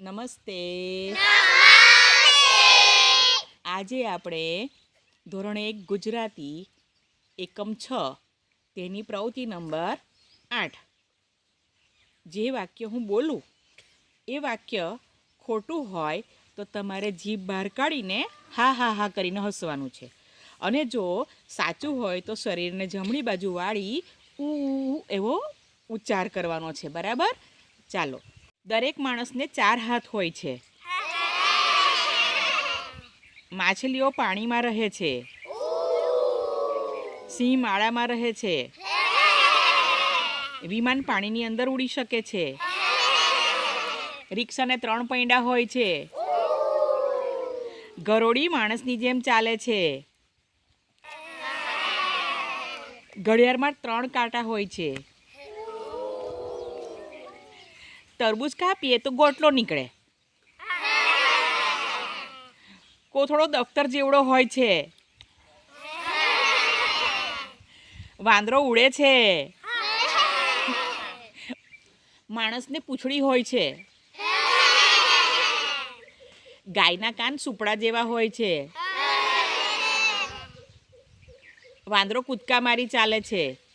નમસ્તે. આજે આપણે ધોરણ એક ગુજરાતી એકમ છ તેની પ્રવૃત્તિ નંબર આઠ. જે વાક્ય હું બોલું એ વાક્ય ખોટું હોય તો તમારે જીભ બહાર કાઢીને હા હા હા કરીને હસવાનું છે. અને જો સાચું હોય તો શરીરને જમણી બાજુ વાળી ઉ એવો ઉચ્ચાર કરવાનો છે. બરાબર? ચાલો. દરેક માણસને ચાર હાથ હોય છે. માછલીઓ પાણીમાં રહે છે. સિંહ માળામાં રહે છે. વિમાન પાણીની અંદર ઉડી શકે છે. રિક્ષાને ત્રણ પૈંડા હોય છે. ગરોળી માણસની જેમ ચાલે છે. ઘડિયાળમાં ત્રણ કાંટા હોય છે. તરબૂચ કાપીએ તો ગોટલો નીકળે. કોથળો દફતર જેવડો હોય છે. વાંદરો ઉડે છે. માણસને પૂંછડી હોય છે. ગાયના કાન સુપડા જેવા હોય છે. વાંદરો કૂદકા મારી ચાલે છે.